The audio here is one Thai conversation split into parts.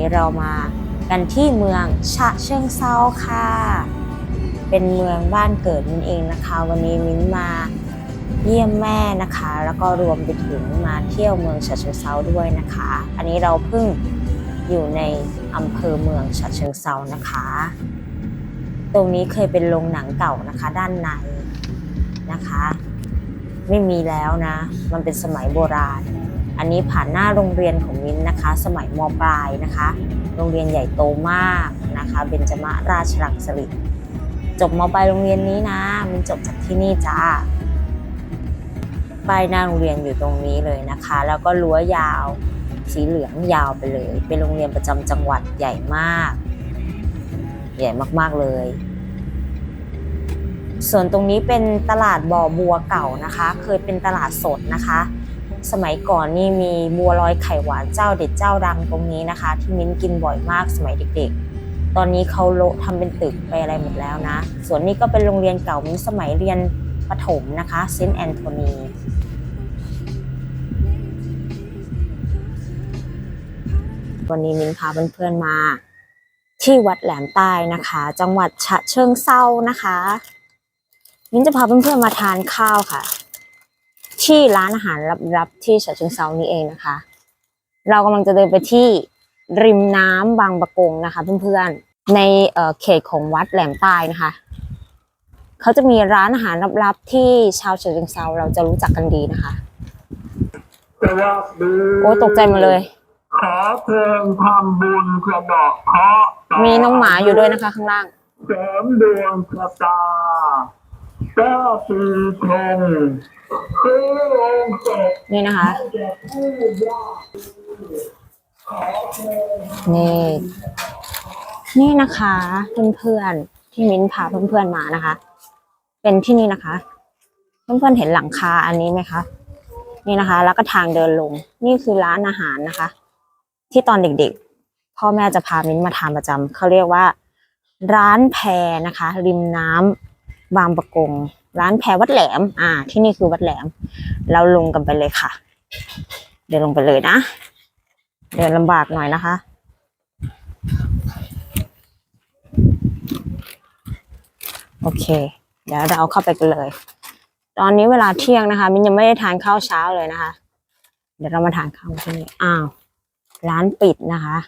นี้เรามากันที่เมืองฉะเชิงเซาค่ะ เป็นเมืองบ้านเกิดนั่นเองนะคะ วันนี้มิ้นมาเยี่ยมแม่นะคะ แล้วก็รวมไปถึงมาเที่ยวเมืองฉะเชิงเซาด้วยนะคะ อันนี้เราเพิ่งอยู่ในอำเภอเมืองฉะเชิงเซานะคะ ตรงนี้เคยเป็นโรงหนังเก่านะคะ ด้านในนะคะ ไม่มีแล้วนะ มันเป็นสมัยโบราณ อันนี้ผ่านหน้าโรงเรียนของมิ้นนะคะ สมัยมปลายนะคะ โรงเรียนใหญ่โตมากนะคะ เบญจมราชรังสฤษจบมปลายโรงเรียนนี้นะ มินจบจากที่นี่จ้าป้ายหน้าโรงเรียนอยู่ตรงนี้เลยนะคะ แล้วก็รั้วยาวสีเหลืองยาวไปเลย เป็นโรงเรียนประจำจังหวัดใหญ่มาก ใหญ่มากๆเลย ส่วนตรงนี้เป็นตลาดบ่อบัวเก่านะคะ เคยเป็นตลาดสดนะคะ สมัยก่อนนี่มีบัวลอยไข่หวานเจ้าเด็ดเจ้าดังตรงนี้นะคะ ที่มิ้นกินบ่อยมากสมัยเด็กๆ ตอนนี้เขาโละทำเป็นตึกไปอะไรหมดแล้วนะ ส่วนนี้ก็เป็นโรงเรียนเก่ามิ้นสมัยเรียนประถมนะคะเซนต์แอนโทนีวันนี้มิ้นพาเพื่อนๆมา ที่วัดแหลมใต้นะคะ จังหวัดฉะเชิงเซานะคะ มิ้นจะพาเพื่อนๆมาทานข้าวค่ะ ที่ร้านอาหารลับๆที่ฉะเชิงเซานี่เองนะคะ เรากำลังจะเดินไปที่ริมน้ำบางปะกงนะคะ เพื่อนๆในเอ่อเขตของวัดแหลมใต้นะคะเขาจะมีร้านอาหารลับๆที่ชาวฉะเชิงเซาเราจะรู้จักกันดีนะคะสวัสดีโอ้ตกใจหมาเลย ขอเพลงทำบุญกระดอกเคราะห์มีน้องหมาอยู่ด้วยนะคะ ข้างล่างเสริมดวงชะตาแก้ปีชงซื้อโรงศพ นี่นะคะแก่ผู้ยากขอเพลงนี่ นี่นะคะเพื่อนๆที่มิ้นพาเพื่อนๆมานะคะ เป็นที่นี่นะคะ เพื่อนๆเห็นหลังคาอันนี้ไหมคะ นี่นะคะ แล้วก็ทางเดินลง นี่คือร้านอาหารนะคะ ที่ตอนเด็กๆ พ่อแม่จะพามิ้นมาทานประจำเขาเรียกว่า ร้านแพนะคะ ริมน้ำบางประกง ร้านแพวัดแหลม อ่า ที่นี่คือวัดแหลม เราลงกันไปเลยค่ะ เดินลงไปเลยนะ เดินลำบากหน่อยนะคะ โอเค เดี๋ยวเราเข้าไปกันเลย ตอนนี้เวลาเที่ยงนะคะ มินยังไม่ได้ทานข้าวเช้าเลยนะคะ เดี๋ยวเรามาทานข้าวที่นี่ อ้าว ร้านปิดนะคะ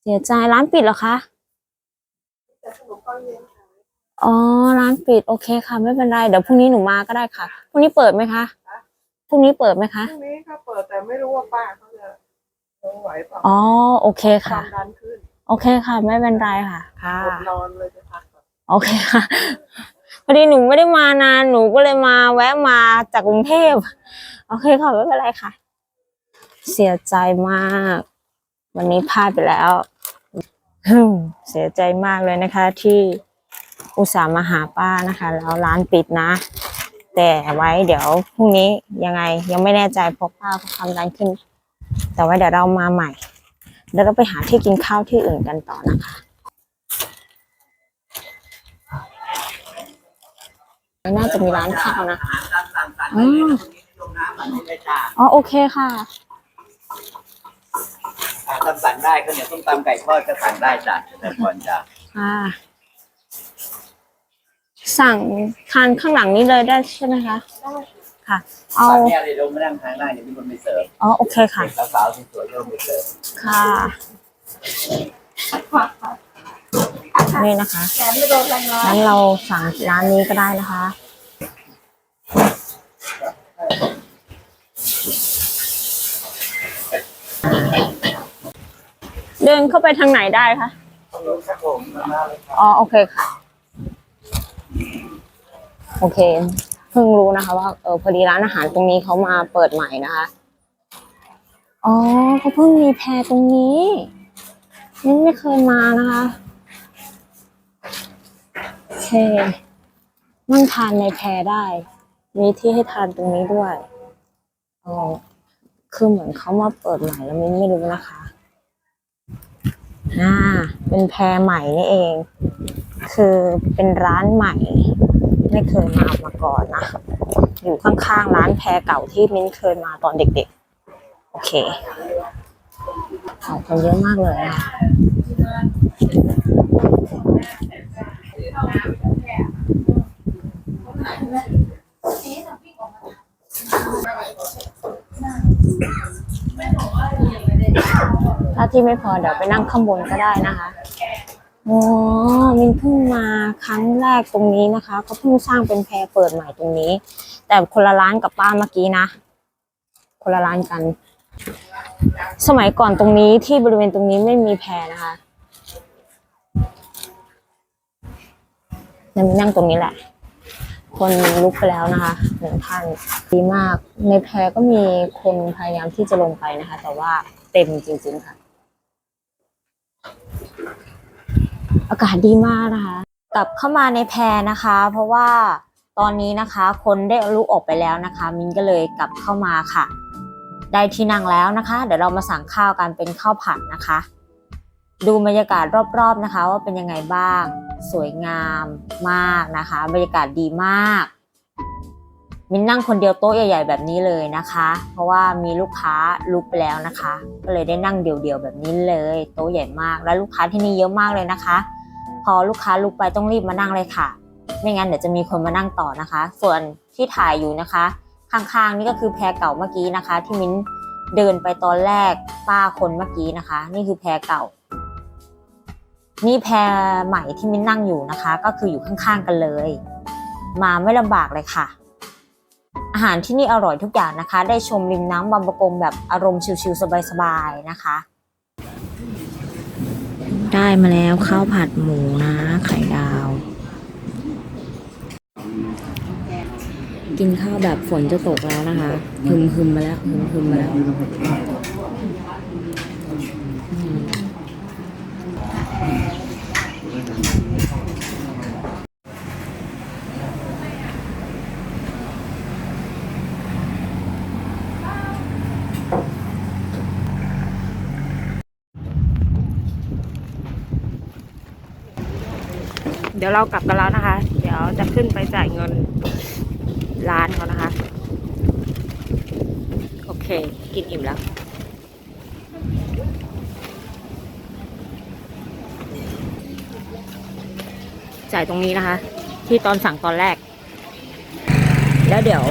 เสียใจร้านปิดเหรอคะ อ๋อ ร้านปิดโอเคค่ะ ไม่เป็นไร เดี๋ยวพรุ่งนี้หนูมาก็ได้ค่ะ พรุ่งนี้เปิดไหมคะ พรุ่งนี้เปิดไหมคะ พรุ่งนี้เขาเปิดแต่ไม่รู้ว่าป้าเขาจะลงไหวเปล่าอ๋อ โอเคคค่ะวามดันขึ้น โอเคค่ะ ไม่เป็นไรค่ะ ค่ะอดนอนเลยจะพักก่อน โอเคค่ะ พอดีหนูไม่ได้มานาน หนูก็เลยมาแวะมาจากกรุงเทพ โอเคค่ะ ไม่เป็นไรค่ะ เสียใจมาก วันนี้พลาดไปแล้วฮึ่มเสียใจมากเลยนะคะที่ อุตส่าห์มาหาป้านะคะ แล้วร้านปิดนะ แต่ไว้เดี๋ยวพรุ่งนี้ยังไงยังไม่แน่ใจเพราะป้าเขาทำร้านขึ้น แต่ว่าเดี๋ยวเรามาใหม่เดี๋ยวเราไปหาที่กินข้าวที่อื่นกันต่อนะคะน่าจะมีร้านข้าวนะอืมอ๋อโอเคค่ะอ่าถ้าสั่งได้ก็เนี่ยต้มตำไก่ทอดก็สั่งได้จ้ะแต่ก่อนจ้ะค่ะ สั่งทานข้างหลังนี้เลยได้ใช่ไหมคะค่ะ เอาตอนเนี้ยเลยลงมานั่งทางหน้าเนี่ยมีคนไปเสิร์ฟอ๋อ โอเคค่ะ เด็กสาวๆสวยๆก็ลงไปเสิร์ฟค่ะ นี่นะคะงั้นเราสั่งร้านนี้ก็ได้นะคะ เดินเข้าไปทางไหนได้คะครับผมมาเลยครับอ๋อ โอเคค่ะ โอเค เพิ่งรู้นะคะ ว่าเออพอดีร้านอาหารตรงนี้เขามาเปิดใหม่นะคะ อ๋อเขาเพิ่งมีแพรตรงนี้นี่ไม่เคยมานะคะโอเคนั่งทานในแพรได้ มีที่ให้ทานตรงนี้ด้วยอ๋อคือเหมือนเขามาเปิดใหม่แล้วมิ้นไม่รู้นะคะอ่าเป็นแพรใหม่นี่เอง คือเป็นร้านใหม่ ไม่เคยมามาก่อนนะ อยู่ข้างๆร้านแพรเก่าที่มิ้นเคยมาตอนเด็กๆ โอเคของคนเยอะมากเลยนะคะถ้าที่ไม่พอเดี๋ยวไปนั่งข้างบนก็ได้นะคะ โอ้มินเพิ่งมาครั้งแรกตรงนี้นะคะเขาเพิ่งสร้างเป็นแพรเปิดใหม่ตรงนี้ แต่คนละร้านกับป้าเมื่อกี้นะ คนละร้านกัน สมัยก่อนตรงนี้ที่บริเวณตรงนี้ไม่มีแพรนะคะนั่งนั่งตรงนี้แหละ คนลุกไปแล้วนะคะหนึ่งท่านดีมาก ในแพรก็มีคนพยายามที่จะลงไปนะคะ แต่ว่าเต็มจริงๆค่ะ อากาศดีมากนะคะ กลับเข้ามาในแพรนะคะ เพราะว่าตอนนี้นะคะ คนได้ลุกออกไปแล้วนะคะ มินก็เลยกลับเข้ามาค่ะ ได้ที่นั่งแล้วนะคะ เดี๋ยวเรามาสั่งข้าวกันเป็นข้าวผัดนะคะ ดูบรรยากาศรอบๆนะคะ ว่าเป็นยังไงบ้าง สวยงามมากนะคะ บรรยากาศดีมาก มินนั่งคนเดียวโต๊ะใหญ่ ๆ แบบนี้เลยนะคะ เพราะว่ามีลูกค้าลุกไปแล้วนะคะ ก็เลยได้นั่งเดี่ยวๆแบบนี้เลย โต๊ะใหญ่มาก แล้วลูกค้าที่นี่เยอะมากเลยนะคะ อลูกค้าลุกไปต้องรีบมานั่งเลยค่ะ ไม่งั้นเดี๋ยวจะมีคนมานั่งต่อนะคะ ส่วนที่ถ่ายอยู่นะคะ ข้างๆนี่ก็คือแพรเก่าเมื่อกี้นะคะ ที่มิ้นเดินไปตอนแรกป้าคนเมื่อกี้นะคะ นี่คือแพรเก่า นี่แพรใหม่ที่มิ้นนั่งอยู่นะคะ ก็คืออยู่ข้างๆกันเลย มาไม่ลำบากเลยค่ะ อาหารที่นี่อร่อยทุกอย่างนะคะ ได้ชมริมน้ำบางประกงแบบอารมณ์ชิลๆสบายๆนะคะ ได้มาแล้วข้าวผัดหมูนะ ไข่ดาว กินข้าวแบบฝนจะตกแล้วนะคะ หึมหึมมาแล้วหึมหึมมาแล้ว ดี๋ยวเรากลับกันแล้วนะคะ เดี๋ยวจะขึ้นไปจ่ายเงินร้านเขานะคะ โอเค กินอิ่มแล้วจ่ายตรงนี้นะคะ ที่ตอนสั่งตอนแรก แล้วเดี๋ยว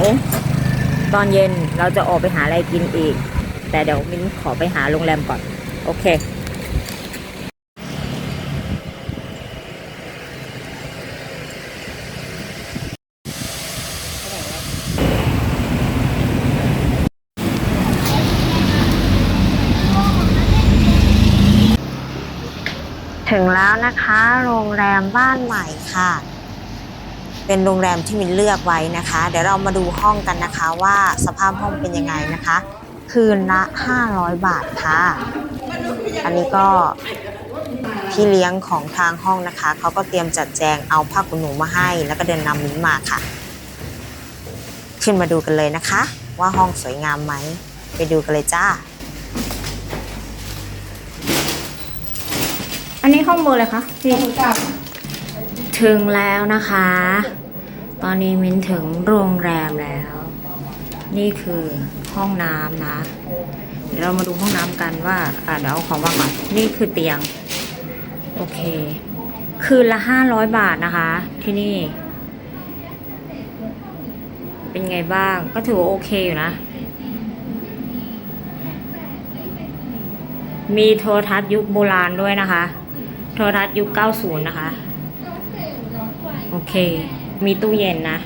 ตอนเย็นเราจะออกไปหาอะไรกินอีก แต่เดี๋ยวมิ้นขอไปหาโรงแรมก่อน โอเค ถึงแล้วนะคะ โรงแรมบ้านใหม่ค่ะ เป็นโรงแรมที่มินเลือกไว้นะคะ เดี๋ยวเรามาดูห้องกันนะคะว่าสภาพห้องเป็นยังไงนะคะ คืนละ 500 บาทค่ะ อันนี้ก็พี่เลี้ยงของทางห้องนะคะ เขาก็เตรียมจัดแจงเอาผ้าขนหนูมาให้ แล้วก็เดินนำมิ้นมาค่ะ ขึ้นมาดูกันเลยนะคะ ว่าห้องสวยงามไหม ไปดูกันเลยจ้า อันนี้ห้องเบอร์อะไรคะพี่ถึงแล้วนะคะ ตอนนี้มินถึงโรงแรมแล้ว นี่คือห้องน้ำนะ เดี๋ยวเรามาดูห้องน้ำกันว่าอ่าเดี๋ยวเอาของวางก่อนนี่คือเตียง โอเค คืนละห้าร้อยบาทนะคะ ที่นี่ เป็นไงบ้างก็ถือว่าโอเคอยู่นะมีโทรทัศน์ยุคโบราณด้วยนะคะ โทรทัศน์ยุค 90 นะคะ โอเค มีตู้เย็นนะ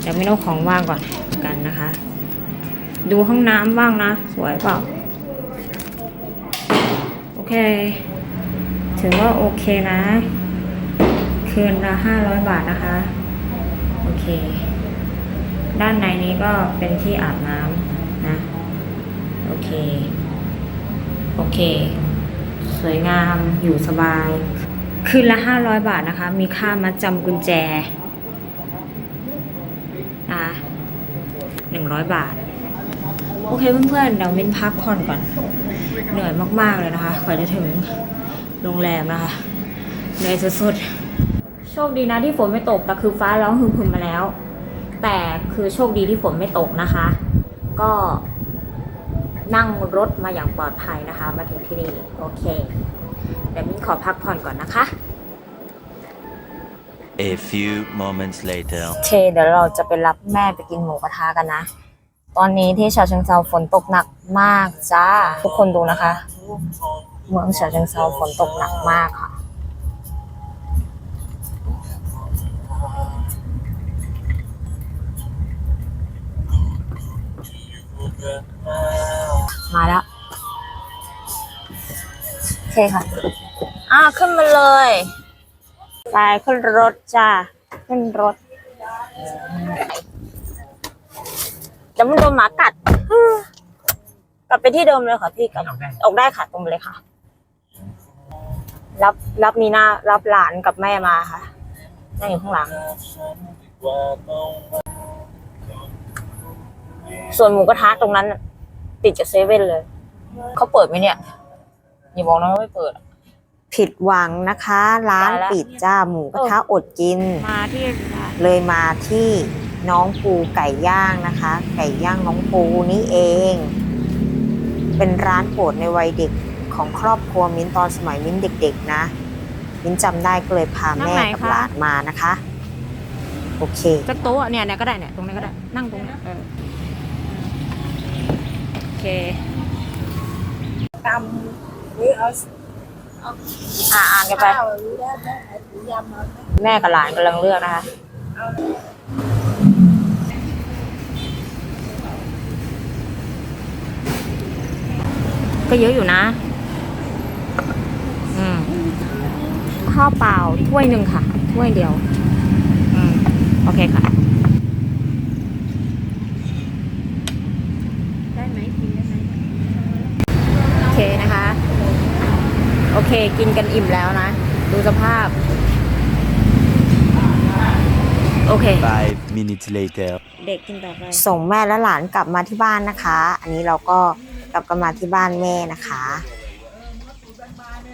เดี๋ยวไม่ต้องของว่างก่อนกันนะคะ ดูห้องน้ำบ้างนะ สวยเปล่า โอเค ถือว่าโอเคนะ คืนละ500บาทนะคะ โอเค ด้านในนี้ก็เป็นที่อาบน้ำนะ โอเค โอเค สวยงามอยู่สบาย คืนละ 500 บาทนะคะ มีค่ามัดจำกุญแจนะ100 บาท โอเคเพื่อนๆเดี๋ยวมินพักผ่อนก่อน เหนื่อยมากๆเลยนะคะกว่าจะถึงโรงแรมนะคะเหนื่อยสุดๆโชคดีนะที่ฝนไม่ตกแต่คือฟ้าร้องหึมๆมาแล้ว แต่คือโชคดีที่ฝนไม่ตกนะคะ ก็ นั่งรถมาอย่างปลอดภัยนะคะ มาถึงที่นี่โอเคเดี๋ยวมิ้นขอพักผ่อนก่อนนะคะ A few moments later. โอเคเดี๋ยวเราจะไปรับแม่ไปกินหมูกระทะกันนะ ตอนนี้ที่ฉะเชิงเซาฝนตกหนักมากจ้า ทุกคนดูนะคะ เมืองฉะเชิงเซาฝนตกหนักมากค่ะ คค่ะ อ่าขึ้นมาเลยไปขึ้นรถจ้าขึ้นรถจะมันโดนหมากัด กลับไปที่เดิมเลยค่ะพี่กลับออกได้ค่ะตรงไปเลยค่ะ รับรับมีหน้ารับหลานกับแม่มาค่ะนั่งอยู่ข้างหลัง ส่วนหมูกระทะตรงนั้นน่ะติดจากเซเว่นเลย เขาเปิดไหมเนี่ย อย่าบอกนะว่าไม่เปิด ผิดหวังนะคะ ร้านตายละ ปิดจ้าหมูกระทะอดกิน มาที่ร้านเลยมาที่น้องปูไก่ย่างนะคะ ไก่ย่างน้องปูนี่เอง เป็นร้านโปรดในวัยเด็กของครอบครัวมิ้นตอนสมัยมิ้นเด็กๆนะ มิ้นจำได้ก็เลยพาแม่กับหลานมานะคะ โอเคก็โต๊ะเนี่ยเนี่ยก็ได้เนี่ยตรงนี้ก็ได้นั่งตรงนี้เออโอเคตำ หรือเอาอ่าอ่านกันไป ข้าวหรือได้ได้หรือยำเอาแม่กับหลานกำลังเลือกนะคะก็เยอะอยู่นะ อืม ข้าวเปล่าถ้วยหนึ่งค่ะ ถ้วยเดียว อืม โอเคค่ะ ได้ไหมกินได้ไหมโอเคนะคะ โอ เคกินกันอิ่มแล้วนะ ดูสภาพ โอเค Five minutes later. เด็กกินต่อไปส่งแม่และหลานกลับมาที่บ้านนะคะ อันนี้เราก็กลับกันมาที่บ้านแม่นะคะ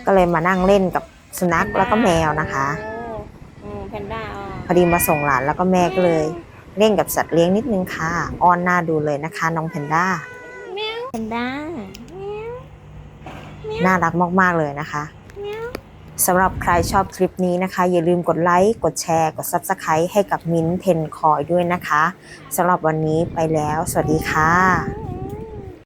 ก็เลยมานั่งเล่นกับสุนัขแล้วก็แมวนะคะอืมแพนด้าอ๋อพอดีมาส่งหลานแล้วก็แม่ก็เลย เล่นกับสัตว์เลี้ยงนิดนึงค่ะอ้อนหน้าดูเลยนะคะ น้องแพนด้าแพนด้า น่ารักมาก ๆ เลยนะคะสำหรับใครชอบคลิปนี้นะคะ อย่าลืมกดไลค์ กดแชร์ กด Subscribe ให้กับมิ้นท์เพนคอยด้วยนะคะสำหรับวันนี้ไปแล้ว สวัสดีค่ะ